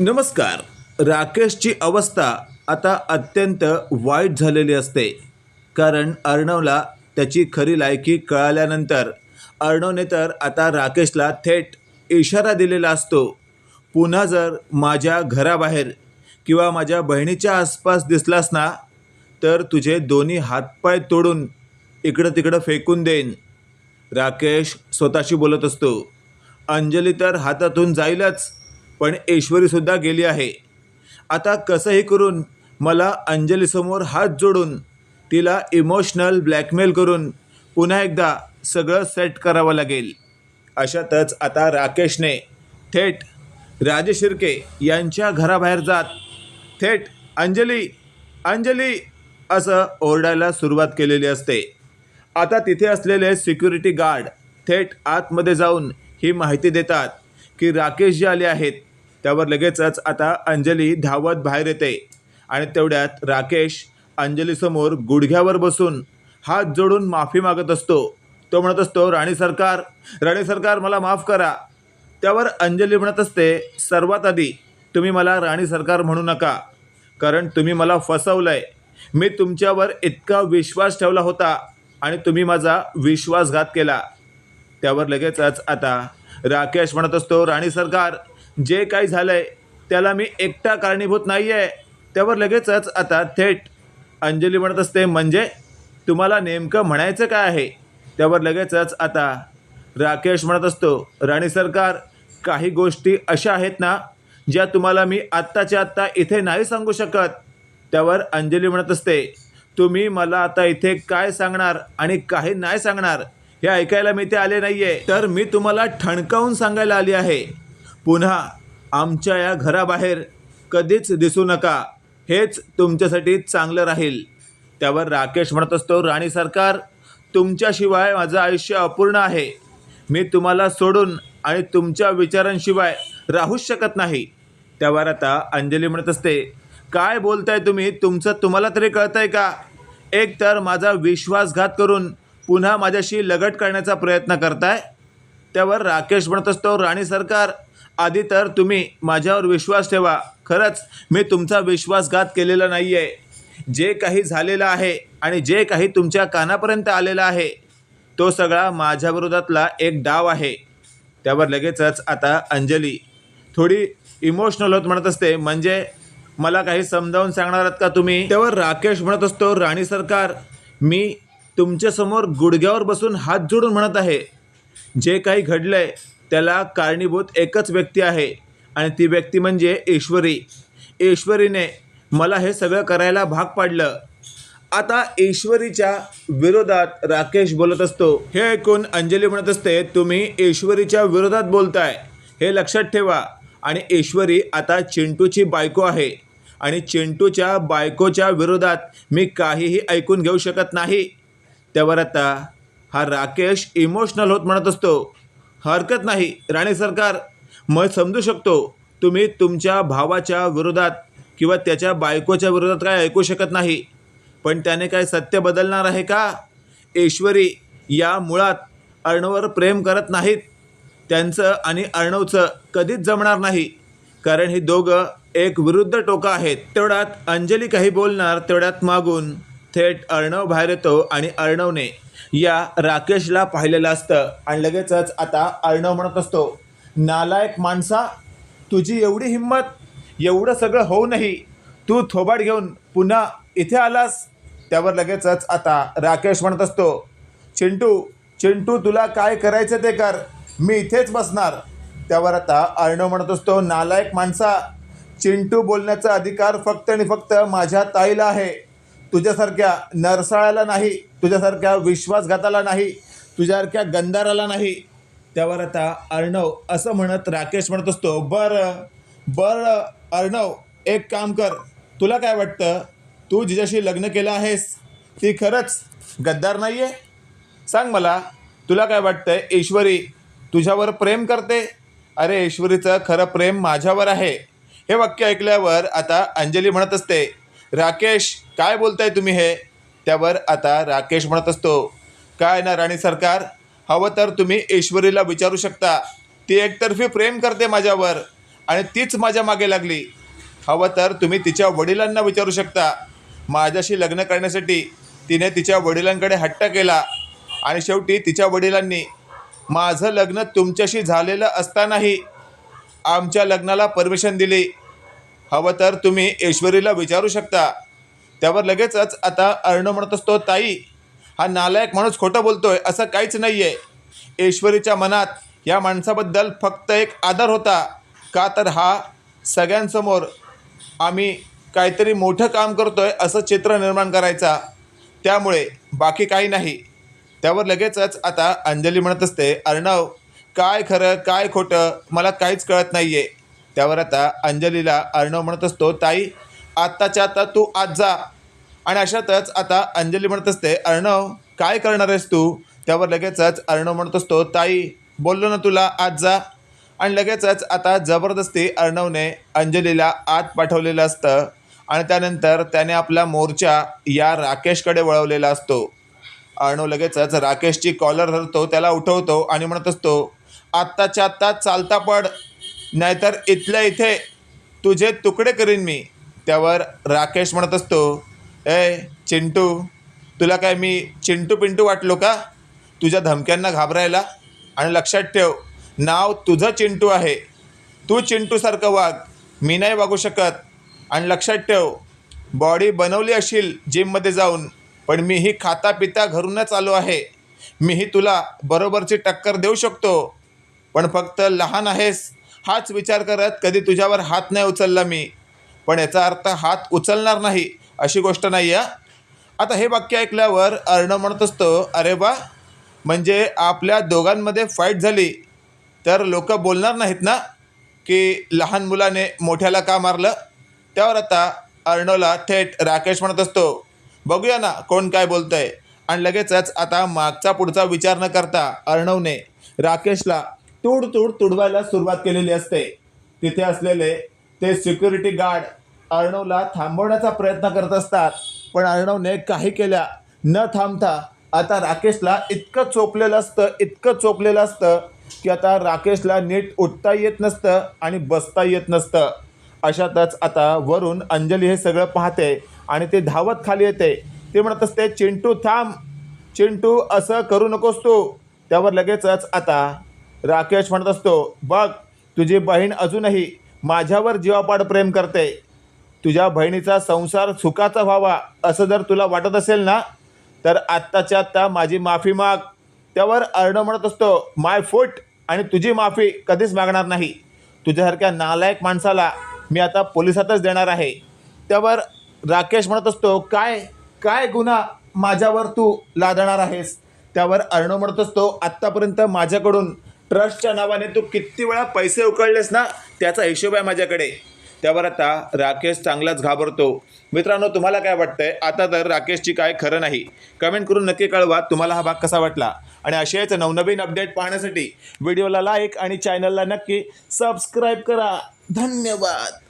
नमस्कार. राकेशची अवस्था आता अत्यंत वाईट झालेली असते. कारण अर्णवला त्याची खरी लायकी कळाल्यानंतर अर्णवने तर आता राकेशला थेट इशारा दिलेला असतो. पुन्हा जर माझ्या घराबाहेर किंवा माझ्या बहिणीच्या आसपास दिसलास ना तर तुझे दोन्ही हातपाय तोडून इकडं तिकडं फेकून देईन. राकेश स्वतःशी बोलत असतो. अंजली तर हातातून जाईलच. पण ऐश्वरीसुद्धा गेली आहे. आता कसंही करून मला अंजलीसमोर हात जोडून तिला इमोशनल ब्लॅकमेल करून पुन्हा एकदा सगळं सेट करावं लागेल. अशातच आता राकेशने थेट राजे शिर्के यांच्या घराबाहेर जात थेट अंजली अंजली असं ओरडायला सुरुवात केलेली असते. आता तिथे असलेले सिक्युरिटी गार्ड थेट आतमध्ये जाऊन ही माहिती देतात. की राकेश जे आले आहेत त्यावर लगेचच आता अंजली धावत बाहेर येते. आणि तेवढ्यात राकेश अंजलीसमोर गुडघ्यावर बसून हात जोडून माफी मागत असतो. तो म्हणत असतो राणी सरकार राणी सरकार मला माफ करा. त्यावर अंजली म्हणत असते सर्वात आधी तुम्ही मला राणी सरकार म्हणू नका कारण तुम्ही मला फसवलंय. मी तुमच्यावर इतका विश्वास ठेवला होता आणि तुम्ही माझा विश्वासघात केला. त्यावर लगेचच आता राकेश म्हणत असतो राणी सरकार जे काही झालंय त्याला मी एकटा कारणीभूत नाही आहे त्यावर लगेचच आता थेट अंजली म्हणत असते म्हणजे तुम्हाला नेमकं म्हणायचं काय आहे? त्यावर लगेचच आता राकेश म्हणत असतो राणी सरकार काही गोष्टी अशा आहेत ना ज्या तुम्हाला मी आत्ताच्या आत्ता इथे नाही सांगू शकत. त्यावर अंजली म्हणत असते तुम्ही मला आता इथे काय सांगणार आणि काही नाही सांगणार? हे ऐकायला मी ते आले नाही आहे तर मी तुम्हाला ठणकावून सांगायला आली आहे. पुन्हा आमच्या या घराबाहेर कधीच दिसू नका. हेच तुमच्यासाठी चांगलं राहील. त्यावर राकेश म्हणत असतो राणी सरकार तुमच्याशिवाय माझं आयुष्य अपूर्ण आहे. मी तुम्हाला सोडून आणि तुमच्या विचारांशिवाय राहूच शकत नाही. त्यावर आता अंजली म्हणत असते काय बोलताय तुम्ही? तुमचं तुम्हाला तरी कळतंय का? एक तर माझा विश्वासघात करून पुन्हा माझ्याशी लगट करण्याचा प्रयत्न करताय. त्यावर राकेश म्हणत असतो राणी सरकार आधी तर तुम्ही माझ्यावर विश्वास ठेवा. खरंच मी तुमचा विश्वासघात केलेला नाही आहे जे काही झालेलं आहे आणि जे काही तुमच्या कानापर्यंत आलेलं आहे तो सगळा माझ्या विरोधातला एक डाव आहे. त्यावर लगेचच आता अंजली थोडी इमोशनल होत म्हणत असते म्हणजे मला काही समजावून सांगणार आहात का तुम्ही? त्यावर राकेश म्हणत असतो राणी सरकार मी तुमच्यासमोर गुडघ्यावर बसून हात जोडून म्हणत आहे. जे काही घडलंय त्याला कारणीभूत एकच व्यक्ती आहे आणि ती व्यक्ती म्हणजे ईश्वरी. ईश्वरीने मला हे सगळं करायला भाग पाडलं. आता ईश्वरीच्या विरोधात राकेश बोलत असतो. हे ऐकून अंजली म्हणत असते तुम्ही ईश्वरीच्या विरोधात बोलताय. हे लक्षात ठेवा. आणि ईश्वरी आता चिंटूची बायको आहे. आणि चिंटूच्या बायकोच्या विरोधात मी काहीही ऐकून घेऊ शकत नाही. त्यावर आता हा राकेश इमोशनल होत म्हणत असतो. हरकत नाही राणे सरकार. मग समजू शकतो तुम्ही तुमच्या भावाच्या विरोधात किंवा त्याच्या बायकोच्या विरोधात काय ऐकू शकत नाही. पण त्याने काय सत्य बदलणार आहे का? ईश्वरी या मुळात अर्णवर प्रेम करत नाहीत. त्यांचं आणि अर्णवचं कधीच जमणार नाही. कारण ही दोघं एक विरुद्ध टोकं आहेत. तेवढ्यात अंजली काही बोलणार तेवढ्यात मागून थेट अर्णव बाहेर येतो आणि अर्णवने या राकेशला पाहिलेलं असतं. आणि लगेचच आता अर्णव म्हणत असतो नालायक माणसा तुझी एवढी हिंमत एवढं सगळं होऊनही तू थोबाड घेऊन पुन्हा इथे आलास. त्यावर लगेचच आता राकेश म्हणत असतो चिंटू चिंटू तुला काय करायचं ते कर. मी इथेच बसणार. त्यावर आता अर्णव म्हणत असतो नालायक माणसा चिंटू बोलण्याचा अधिकार फक्त आणि फक्त माझ्या ताईला आहे. तुझ्यासारख्या नरसाळ्याला नाही तुझ्यासारख्या विश्वासघाताला नाही तुझ्यासारख्या गंधाराला नाही. त्यावर आता अर्णव असं म्हणत राकेश म्हणत असतो बरं बरं अर्णव एक काम कर. तुला काय वाटतं? तू जिच्याशी लग्न केलं आहेस? ती खरंच गद्दार नाही आहे सांग मला तुला काय वाटतं ईश्वरी तुझ्यावर प्रेम करते? अरे ईश्वरीचं खरं प्रेम माझ्यावर आहे. हे वाक्य ऐकल्यावर आता अंजली म्हणत असते राकेश काय बोलताय तुम्ही हे? त्यावर आता राकेश म्हणत असतो काय ना राणी सरकार? हवं तर तुम्ही ईश्वरीला विचारू शकता. ती एकतर्फी प्रेम करते माझ्यावर आणि तीच माझ्या मागे लागली. हवं तर तुम्ही तिच्या वडिलांना विचारू शकता. माझ्याशी लग्न करण्यासाठी तिने तिच्या वडिलांकडे हट्ट केला आणि शेवटी तिच्या वडिलांनी माझं लग्न तुमच्याशी झालेलं असतानाही आमच्या लग्नाला परमिशन दिली. हवं तर तुम्ही ऐश्वरीला विचारू शकता. त्यावर लगेचच आता अर्णव म्हणत असतो ताई हा नालायक माणूस खोटं बोलतोय असं काहीच नाही आहे ऐश्वरीच्या मनात या माणसाबद्दल फक्त एक आदर होता. का तर हा सगळ्यांसमोर आम्ही काहीतरी मोठं काम करतोय असं चित्र निर्माण करायचा. त्यामुळे बाकी काही नाही. त्यावर लगेचच आता अंजली म्हणत असते अर्णव काय खरं काय खोटं मला काहीच कळत नाही आहे त्यावर आता अंजलीला अर्णव म्हणत असतो ताई आत्ताच्या आता तू आज जा. आणि अशातच आता अंजली म्हणत असते अर्णव काय करणार आहेस तू? त्यावर लगेचच अर्णव म्हणत असतो ताई बोललो ना तुला आज जा. आणि लगेचच आता जबरदस्ती अर्णवने अंजलीला आत पाठवलेलं असतं. आणि त्यानंतर त्याने आपला मोर्चा या राकेशकडे वळवलेला असतो. अर्णव लगेचच राकेशची कॉलर धरतो त्याला उठवतो आणि म्हणत असतो आत्ताच्या आत्ता चालता पड नाहीतर इथल्या इथे तुझे तुकडे करीन मी. त्यावर राकेश म्हणत असतो ए चिंटू तुला काय मी चिंटू पिंटू वाटलो का? तुझ्या धमक्यांना घाबरायला? आणि लक्षात ठेव नाव तुझं चिंटू आहे. तू चिंटूसारखं वाग. मी नाही वागू शकत. आणि लक्षात ठेव बॉडी बनवली असेल जिममध्ये जाऊन पण मी ही खाता पिता घरूनच आलो आहे. मीही तुला बरोबरची टक्कर देऊ शकतो. पण फक्त लहान आहेस. हाच विचार करत कधी तुझ्यावर हात नाही उचलला मी. पण याचा अर्थ हात उचलणार नाही अशी गोष्ट नाही आहे. आता हे वाक्य ऐकल्यावर अर्णव म्हणत असतो अरे बा म्हणजे आपल्या दोघांमध्ये फाईट झाली तर लोक बोलणार नाहीत ना की लहान मुलाने मोठ्याला का मारलं? त्यावर आता अर्णवला थेट राकेश म्हणत असतो बघूया ना कोण काय बोलतंय. आणि लगेचच आता मागचा पुढचा विचार न करता अर्णवने राकेशला तूड तूड तुडवायला सुरुवात केलेली असते. तिथे असलेले ते सिक्युरिटी गार्ड अर्णवला थांबवण्याचा प्रयत्न करत असतात. पण अर्णवने काही केल्या न थांबता आता राकेशला इतकं चोपलेलं असतं इतकं चोपलेलं असतं की आता राकेशला नीट उठता येत नसतं आणि बसता येत नसतं. अशातच आता वरून अंजली हे सगळं पाहते आणि ते धावत खाली येते. ते म्हणत असते चिंटू थांब. चिंटू असं करू नकोस तू. त्यावर लगेचच आता राकेश म्हणत असतो बघ तुझी बहीण अजूनही माझ्यावर जीवापाड प्रेम करते. तुझ्या बहिणीचा संसार सुखाचा व्हावा असं जर तुला वाटत असेल ना तर आत्ताच्या आत्ता माझी माफी माग. त्यावर अर्णव म्हणत असतो माय फूट आणि तुझी माफी कधीच मागणार नाही. तुझ्यासारख्या नालायक माणसाला मी आता पोलिसातच देणार आहे. त्यावर राकेश म्हणत असतो काय काय गुन्हा माझ्यावर तू लादणार आहेस? त्यावर अर्णव म्हणत असतो आत्तापर्यंत माझ्याकडून ट्रस्टच्या नावाने तू किती वेळा पैसे उकळलेस ना त्याचा हिशोब आहे माझ्याकडे. त्यावर आता राकेश चांगलाच घाबरतो. मित्रांनो तुम्हाला काय वाटतंय? आता तर राकेशची काय खरं नाही. कमेंट करून नक्की कळवा तुम्हाला हा भाग कसा वाटला. आणि असेच नवनवीन अपडेट पाहण्यासाठी व्हिडिओला लाईक आणि चॅनलला नक्की सबस्क्राईब करा. धन्यवाद!